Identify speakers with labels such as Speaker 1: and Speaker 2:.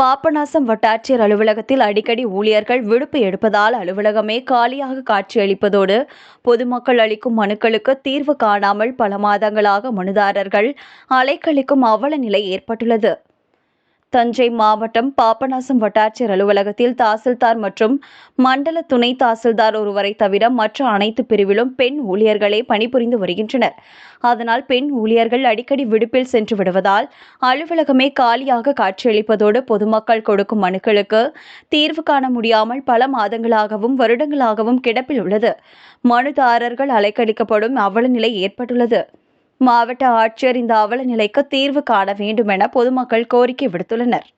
Speaker 1: பாபநாசம் வட்டாட்சியர் அலுவலகத்தில் அடிக்கடி ஊழியர்கள் விடுப்பு எடுப்பதால் அலுவலகமே காலியாக காட்சியளிப்பதோடு பொதுமக்கள் அளிக்கும் மனுக்களுக்கு தீர்வு காணாமல் பல மாதங்களாக மனுதாரர்கள் அலைக்கழிக்கும் அவல நிலை ஏற்பட்டுள்ளது. தஞ்சை மாவட்டம் பாபநாசம் வட்டாட்சியர் அலுவலகத்தில் தாசில்தார் மற்றும் மண்டல துணை தாசில்தார் ஒருவரை தவிர மற்ற அனைத்து பிரிவிலும் பெண் ஊழியர்களே பணிபுரிந்து வருகின்றனர். அதனால் பெண் ஊழியர்கள் அடிக்கடி விடுப்பில் சென்று விடுவதால் அலுவலகமே காலியாக காட்சியளிப்பதோடு பொதுமக்கள் கொடுக்கும் மனுக்களுக்கு தீர்வு காண முடியாமல் பல மாதங்களாகவும் வருடங்களாகவும் கிடப்பில் உள்ளது. மனுதாரர்கள் அலைக்கழிக்கப்படும் அவல நிலை ஏற்பட்டுள்ளது. மாவட்ட ஆட்சியர் இந்த அவல நிலைக்கு தீர்வு காண வேண்டும் என பொதுமக்கள் கோரிக்கை விடுத்துள்ளனர்.